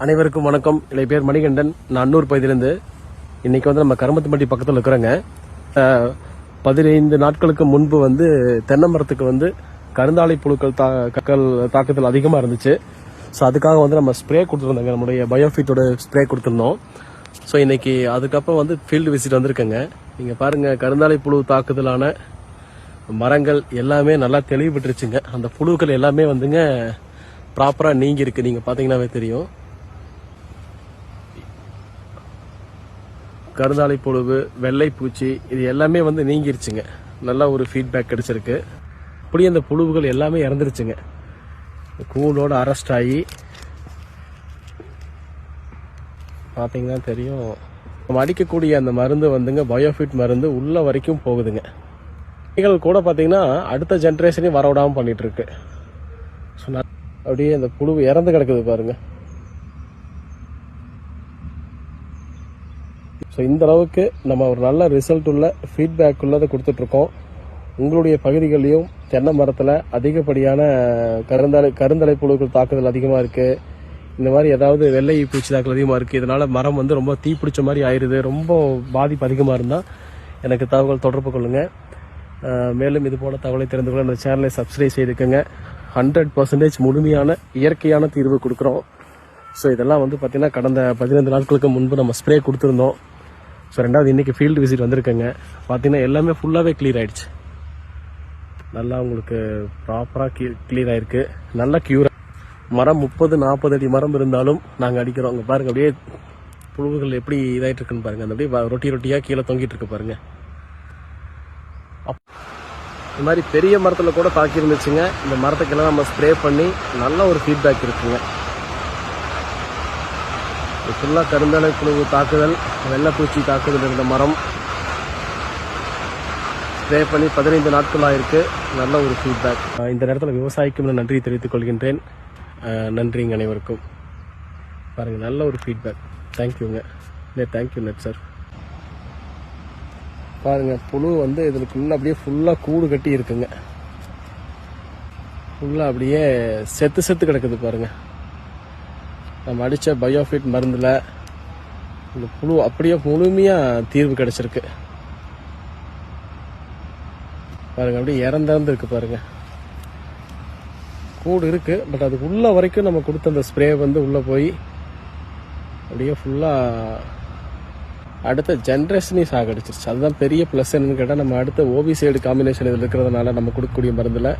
அனைவருக்கும் வணக்கம். என்னுடைய பேர் மணிகண்டன். நான் அன்னூர் பகுதியிலிருந்து. இன்னைக்கு வந்து நம்ம கருமத்துப்பட்டி பக்கத்தில் இருக்கிறோங்க. பதினைந்து நாட்களுக்கு முன்பு வந்து தென்னை மரத்துக்கு வந்து கருந்தாலை புழுக்கள் தா கக்கல் தாக்குதல் அதிகமாக இருந்துச்சு. ஸோ அதுக்காக வந்து நம்ம ஸ்ப்ரே கொடுத்துருந்தோங்க. நம்முடைய பயோஃபிட்டோட ஸ்ப்ரே கொடுத்துருந்தோம். ஸோ இன்னைக்கு அதுக்கப்புறம் வந்து ஃபீல்டு விசிட் வந்திருக்கேங்க. நீங்கள் பாருங்கள் கருந்தாலை புழு தாக்குதலான மரங்கள் எல்லாமே நல்லா தெளிவு பெற்றுச்சுங்க அந்த புழுக்கள் எல்லாமே வந்துங்க ப்ராப்பராக நீங்கி இருக்கு நீங்கள் பார்த்தீங்கன்னாவே தெரியும். கருந்தாலை புழுவு வெள்ளை பூச்சி இது எல்லாமே வந்து நீங்கிருச்சுங்க. நல்லா ஒரு ஃபீட்பேக் கிடைச்சிருக்கு. அப்படியே அந்த புழுவுகள் எல்லாமே இறந்துருச்சுங்க. கூலோடு அரெஸ்ட் ஆகி பார்த்தீங்கன்னா தெரியும். நம்ம அடிக்கக்கூடிய அந்த மருந்து வந்துங்க பயோஃபிட் மருந்து உள்ள வரைக்கும் போகுதுங்க. இவைகள் கூட பார்த்தீங்கன்னா அடுத்த ஜென்ரேஷனையும் வரவிடாமல் பண்ணிகிட்ருக்கு ஸோ அப்படியே அந்த புழு இறந்து கிடக்குது பாருங்கள் ஸோ இந்த அளவுக்கு நம்ம ஒரு நல்ல ரிசல்ட் உள்ள ஃபீட்பேக் உள்ளதை கொடுத்துட்ருக்கோம். உங்களுடைய பகுதிகளையும் தென்னை மரத்தில் அதிகப்படியான கருந்தலை கருந்தலை புழுக்கள் தாக்குதல் அதிகமாக இருக்குது இந்த மாதிரி ஏதாவது வெள்ளை பூச்சி தாக்குதல் அதிகமாக இருக்குது இதனால் மரம் வந்து ரொம்ப தீப்பிடிச்ச மாதிரி ஆயிடுது ரொம்ப பாதிப்பு அதிகமாக இருந்தால் எனக்கு தகவல் தொடர்பு கொள்ளுங்கள் மேலும் இது போல தகவலை தெரிந்து கொள்ள இந்த சேனலை சப்ஸ்கிரைப் செய்துக்கோங்க. ஹண்ட்ரட் பர்சன்டேஜ் முழுமையான இயற்கையான தீர்வு கொடுக்குறோம். ஸோ இதெல்லாம் வந்து பார்த்திங்கன்னா கடந்த பதினைந்து நாட்களுக்கு முன்பு நம்ம ஸ்ப்ரே கொடுத்துருந்தோம். ஸோ ரெண்டாவது இன்னைக்கு ஃபீல்டு விசிட் வந்திருக்கேங்க. பார்த்தீங்கன்னா எல்லாமே ஃபுல்லாகவே கிளியர் ஆகிடுச்சு நல்லா உங்களுக்கு ப்ராப்பராக கிளியர் ஆகிருக்கு நல்லா க்யூர் மரம் முப்பது நாற்பது அடி மரம் இருந்தாலும் நாங்கள் அடிக்கிறோம். அங்கே பாருங்கள் அப்படியே புழுவுகள் எப்படி இதாகிட்டு இருக்குன்னு பாருங்கள் அந்த அப்படியே ரொட்டி ரொட்டியாக கீழே தொங்கிட்டு இருக்கு பாருங்க. அப்- இந்த மாதிரி பெரிய மரத்தில் கூட தாக்கியிருந்துச்சுங்க. இந்த மரத்துக்கெல்லாம் நம்ம ஸ்ப்ரே பண்ணி நல்ல ஒரு ஃபீட்பேக் இருக்குங்க. ஃபுல்லாக கருந்தலை புழு தாக்குதல் வெள்ளைப்பூச்சி தாக்குதல் இருந்த மரம். ஸ்ப்ரே பண்ணி பதினைந்து நாட்கள் ஆயிருக்கு. நல்ல ஒரு ஃபீட்பேக் இந்த நேரத்தில் விவசாயிக்கும் நன்றி தெரிவித்துக் கொள்கின்றேன். நன்றிங்க அனைவருக்கும். பாருங்கள் நல்ல ஒரு ஃபீட்பேக் தேங்க்யூங்க தேங்க்யூ நெட் சார் பாருங்கள் புழு வந்து இதுக்குள்ளே அப்படியே ஃபுல்லாக கூடு கட்டி இருக்குங்க. ஃபுல்லாக அப்படியே செத்து செத்து கிடக்குது பாருங்கள் நம்ம அடித்த பயோஃபிட் மருந்தில் இந்த புழு அப்படியே முழுமையாக தீர்வு கிடச்சிருக்கு. பாருங்க அப்படியே இறந்திறந்து இருக்கு பாருங்க. கூடு இருக்கு பட் அதுக்கு உள்ள வரைக்கும் நம்ம கொடுத்த அந்த ஸ்ப்ரே வந்து உள்ளே போய் அப்படியே ஃபுல்லாக அடுத்த ஜென்ரேஷனே சாகடிச்சிருச்சு. அதுதான் பெரிய ப்ளஸ் என்னன்னு கேட்டால் நம்ம அடுத்த ஓபி சைடு காம்பினேஷன் இதில் இருக்கிறதுனால நம்ம கொடுக்கக்கூடிய மருந்தில்